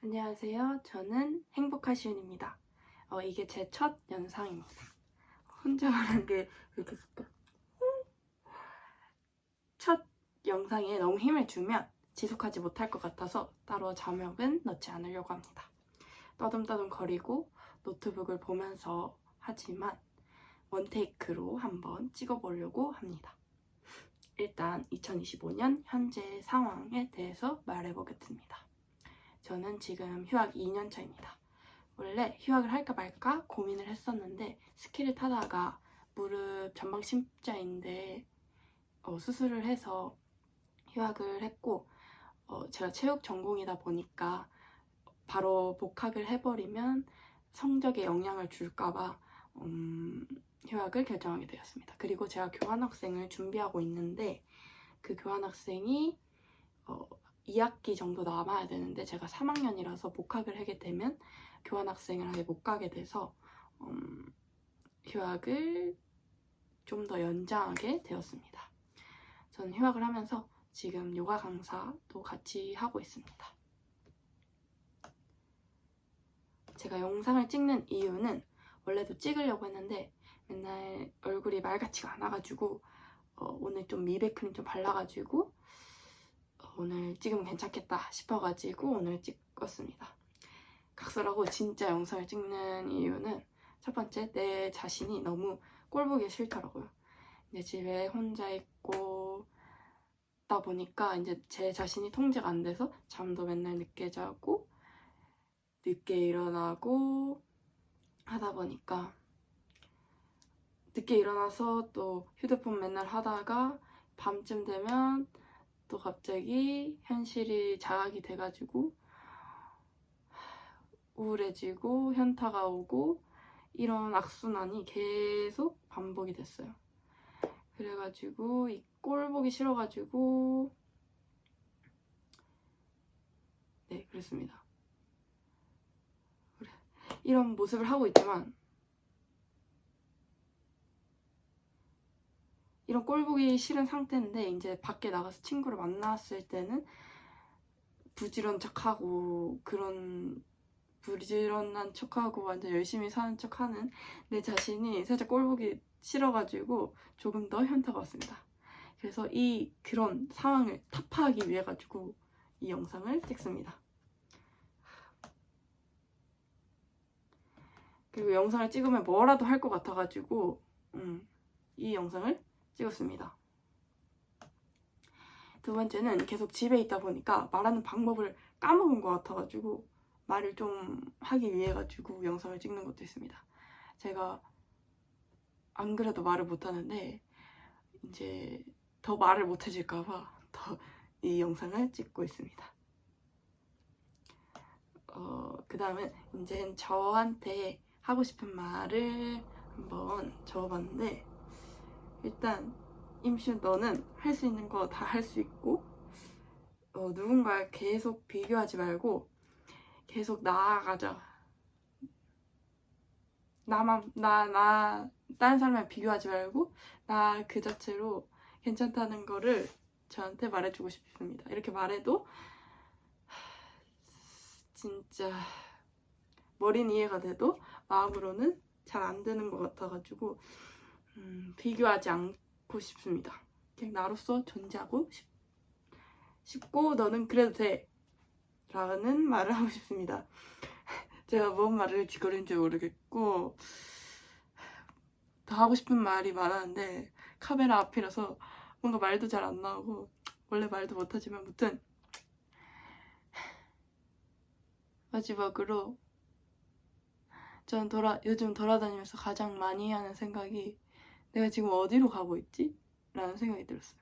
안녕하세요. 저는 행복하시윤입니다. 어, 이게 제 첫 영상입니다. 혼자 말한 게 이렇게 좋다. 첫 영상에 너무 힘을 주면 지속하지 못할 것 같아서 따로 자막은 넣지 않으려고 합니다. 떠듬떠듬 거리고 노트북을 보면서 하지만 원테이크로 한번 찍어보려고 합니다. 일단 2025년 현재 상황에 대해서 말해보겠습니다. 저는 지금 휴학 2년 차입니다. 원래 휴학을 할까 말까 고민을 했었는데 스키를 타다가 무릎 전방 십자인데 어, 수술을 해서 휴학을 했고 어, 제가 체육 전공이다 보니까 바로 복학을 해버리면 성적에 영향을 줄까봐 음, 휴학을 결정하게 되었습니다. 그리고 제가 교환학생을 준비하고 있는데 그 교환학생이 어, 2학기 정도 남아야 되는데 제가 3학년이라서 복학을 하게 되면 교환학생을 하게 못 가게 돼서 음, 휴학을 좀 더 연장하게 되었습니다. 저는 휴학을 하면서 지금 요가 강사도 같이 하고 있습니다. 제가 영상을 찍는 이유는 원래도 찍으려고 했는데 맨날 얼굴이 말 같지가 않아가지고 어, 오늘 좀 미백 크림 좀 발라가지고 어, 오늘 찍으면 괜찮겠다 싶어가지고 오늘 찍었습니다. 각설하고 진짜 영상을 찍는 이유는 첫 번째 내 자신이 너무 꼴보기 싫더라고요. 이제 집에 혼자 있고 다 보니까 이제 제 자신이 통제가 안 돼서 잠도 맨날 늦게 자고 늦게 일어나고 하다 보니까 늦게 일어나서 또 휴대폰 맨날 하다가 밤쯤 되면 또 갑자기 현실이 자각이 돼가지고 우울해지고 현타가 오고 이런 악순환이 계속 반복이 됐어요. 그래가지고 이 꼴 보기 싫어가지고 네 그랬습니다. 이런 모습을 하고 있지만 이런 꼴 보기 싫은 상태인데 이제 밖에 나가서 친구를 만났을 때는 부지런 척하고 그런 부지런한 척하고 완전 열심히 사는 척하는 내 자신이 살짝 꼴 보기 싫어가지고 조금 더 현타가 왔습니다. 그래서 이 그런 상황을 타파하기 위해 가지고 이 영상을 찍습니다. 그리고 영상을 찍으면 뭐라도 할 것 같아가지고 음, 이 영상을 찍었습니다. 두 번째는 계속 집에 있다 보니까 말하는 방법을 까먹은 것 같아가지고 말을 좀 하기 위해 가지고 영상을 찍는 것도 있습니다. 제가 안 그래도 말을 못하는데 이제 더 말을 못해질까봐 더 이 영상을 찍고 있습니다. 어, 그 다음은 이제 저한테 하고 싶은 말을 한번 적어봤는데 일단 임시훈 너는 할 수 있는 거 다 할 수 있고 어, 누군가 계속 비교하지 말고 계속 나아가자. 나만 나 나 다른 사람이랑 비교하지 말고 나 그 자체로 괜찮다는 거를 저한테 말해주고 싶습니다. 이렇게 말해도 진짜 머리는 이해가 돼도 마음으로는 잘 안 되는 것 같아가지고 음, 비교하지 않고 싶습니다. 그냥 나로서 존재하고 싶, 싶고 너는 그래도 돼 라는 말을 하고 싶습니다. 제가 뭔 말을 짓거리는지 모르겠고 더 하고 싶은 말이 많았는데 카메라 앞이라서 뭔가 말도 잘 안 나오고 원래 말도 못하지만 무튼 마지막으로 저는 돌아, 요즘 돌아다니면서 가장 많이 하는 생각이 내가 지금 어디로 가고 있지? 라는 생각이 들었어요.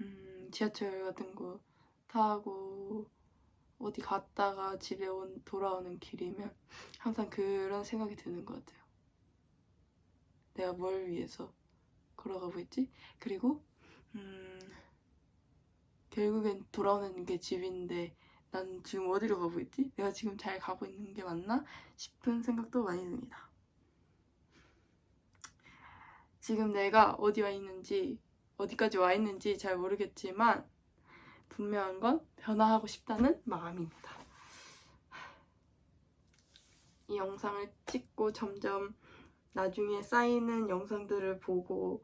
음, 지하철 같은 거 타고 어디 갔다가 집에 온, 돌아오는 길이면 항상 그런 생각이 드는 것 같아요. 내가 뭘 위해서 걸어가고 있지? 그리고 음, 결국엔 돌아오는 게 집인데 난 지금 어디로 가고 있지? 내가 지금 잘 가고 있는 게 맞나? 싶은 생각도 많이 듭니다. 지금 내가 어디 와 있는지, 어디까지 와 있는지 잘 모르겠지만, 분명한 건 변화하고 싶다는 마음입니다. 이 영상을 찍고 점점 나중에 쌓이는 영상들을 보고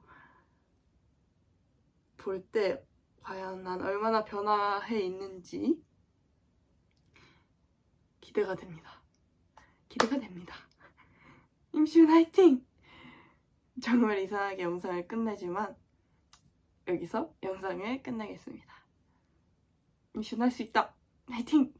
볼 때 과연 난 얼마나 변화해 있는지 기대가 됩니다. 기대가 됩니다. 임시훈 화이팅! 정말 이상하게 영상을 끝내지만 여기서 영상을 끝내겠습니다. 임시훈 할수 있다! 화이팅!